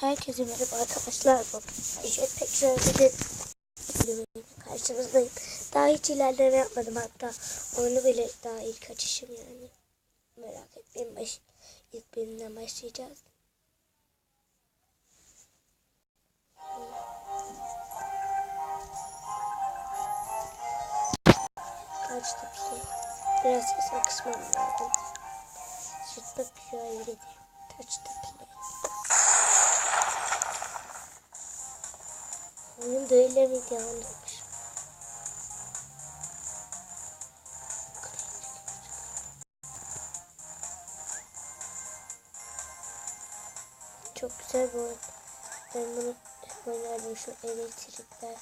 Herkese merhaba arkadaşlar. Jetpack Journey'de karşınızdayım. Daha hiç ilerleme yapmadım hatta oyunu bile daha ilk açışım yani. Merak etmeyin baş, ilk bölümden başlayacağız. Kaçtı bir şey. Biraz sesini kısmam lazım. Jetpack Journey'de kaçtı play. Oyun böyle miydi anlamış. Çok güzel bu oyun. Ben bunu oynardım şu elektrikler.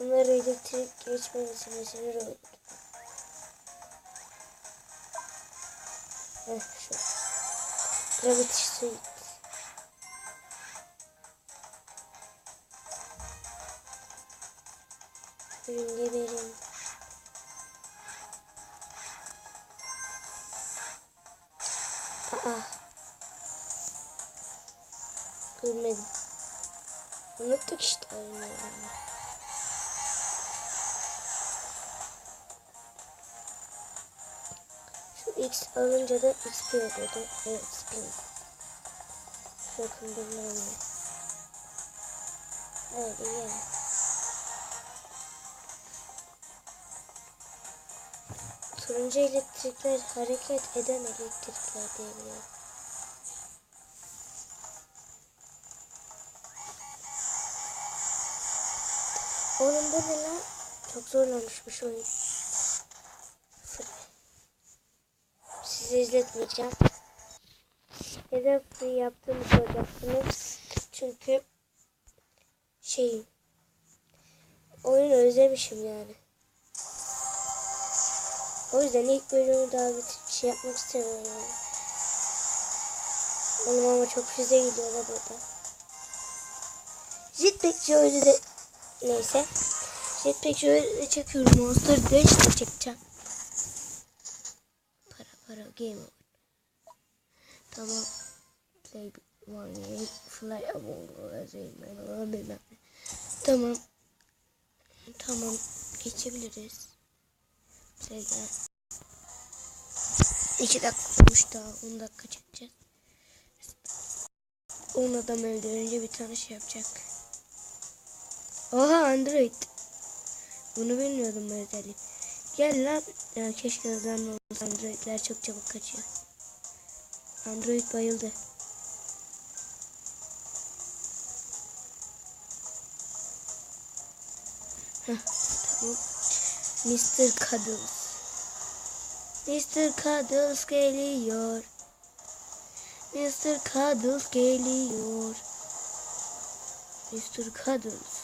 Bunlar elektrik geçmemesine sinir oldum. Heh şu. Gravity Suite. Oyun geberin. Aa. Görmedim. Unuttuk işte oyunu. Şu X alınca da XP oluyordu. Evet XP. Bakın bilmem ne. Öyle yani. Turuncu elektrikler hareket eden elektrikler diyebiliyorum. Oğlum bu ne lan? Çok zorlamışmış oyun. Sizi izletmeyeceğim. Neden free yaptığımı soracaksınız. Çünkü şey oyunu özlemişim yani. O yüzden ilk bölümü daha bir şey yapmak istemiyorum yani. Oğlum ama çok füze gidiyor da burada. Jetpack Joy'de neyse. Jetpack Joy'de çekiyorum. Monster 5 de çekeceğim. Para para game over. Tamam. Play one game. Fly above. Bilmem ne. Tamam. Tamam. Geçebiliriz. Play'den. 2 dakika olmuş daha 10 dakika çekeceğiz. 10 adam öldürünce bir tane şey yapacak. Oha Android. Bunu bilmiyordum ben özellik. Gel lan. Ya keşke hızlanma olsa Androidler çok çabuk kaçıyor. Android bayıldı. Heh, tamam. Mr. Cuddles. Mr. Cuddles geliyor. Mr. Cuddles geliyor. Mr. Cuddles.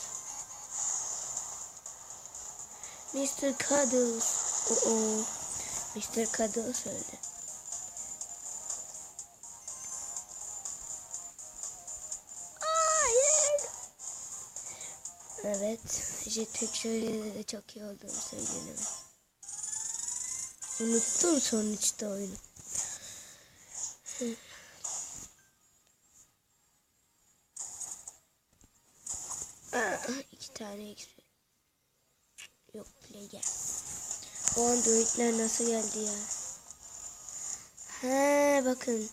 Mr. Cuddles. Oo. oh. Mr. Cuddles öldü. Evet. Jetpack şöyle de çok iyi olduğunu söyleyeyim. Unuttum sonuçta oyunu. İki tane eksik. Yok bile gel. O androidler nasıl geldi ya? He bakın.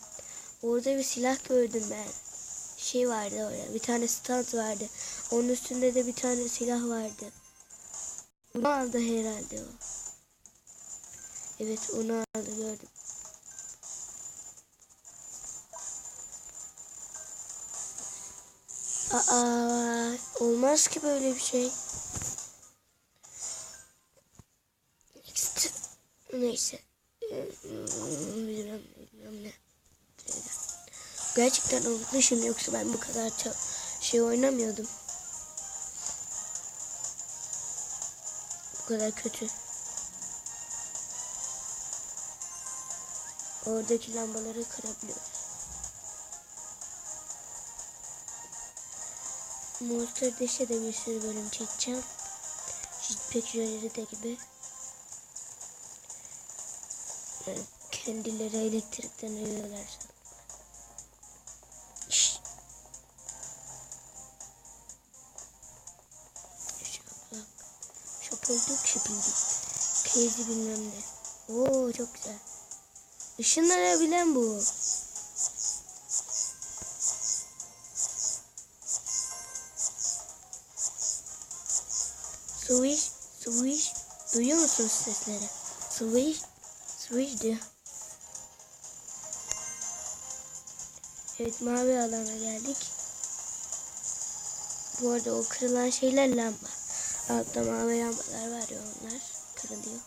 Orada bir silah gördüm ben. Şey vardı orada. Bir tane stand vardı. Onun üstünde de bir tane silah vardı. Onu aldı herhalde o. Evet onu aldı gördüm. Aa olmaz ki böyle bir şey. İşte, neyse. Bilmem, bilmem ne. Gerçekten unutmuşum yoksa ben bu kadar çok şey oynamıyordum. Bu kadar kötü. Oradaki lambaları kırabiliyoruz. Monster Dash'e de bir sürü bölüm çekeceğim. Jetpack de gibi. Yani kendileri elektrikten ölüyorlar. Şıpıldık şıpıldık. Crazy bilmem ne. Oo çok güzel. Işınlanabilen bu. Swish, swish. Duyuyor musunuz sesleri? Swish, swish diyor. Evet mavi alana geldik. Bu arada o kırılan şeyler lamba. Altta mavi lambalar var ya onlar kırılıyor.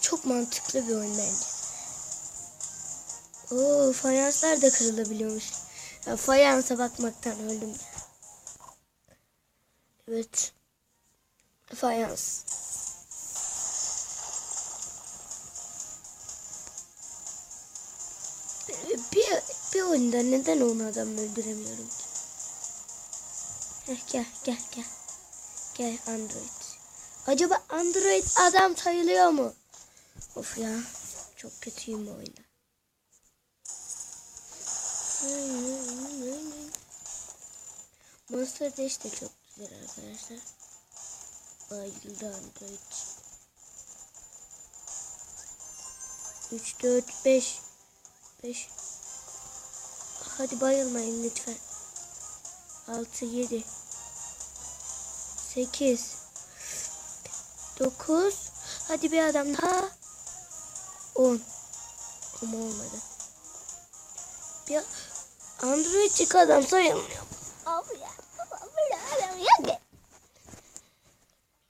Çok mantıklı bir oyun bence. Oo fayanslar da kırılabiliyormuş. Ya, fayansa bakmaktan öldüm. Evet. Fayans. Bir, bir oyunda neden onu adam öldüremiyorum ki? Heh, gel gel gel. Gel Android. Acaba Android adam sayılıyor mu? Of ya. Çok kötüyüm bu oyunda. Monster Dash de çok güzel arkadaşlar. Bayıldı Android. 3, 4, 5. 5. Hadi bayılmayın lütfen. 6, 7. 8. 9. Hadi bir adam daha. 10. Ama olmadı. Bir Android'cik adam sayılmıyor.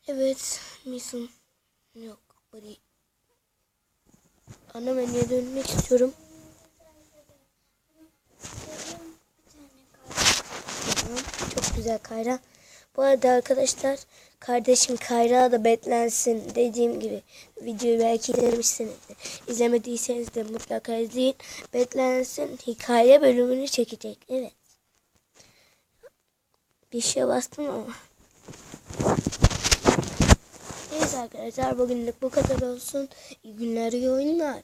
Evet. Misun. Yok. Bu değil. Ana menüye dönmek istiyorum. Çok güzel Kayra. Bu arada arkadaşlar kardeşim Kayra da betlensin dediğim gibi videoyu belki izlemişsinizdir. İzlemediyseniz de mutlaka izleyin. Betlensin hikaye bölümünü çekecek. Evet. Bir şey bastım ama. Neyse arkadaşlar bugünlük bu kadar olsun. İyi günler, iyi oyunlar.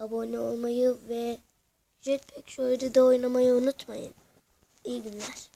Abone olmayı ve Jetpack Show'da da oynamayı unutmayın. İyi günler.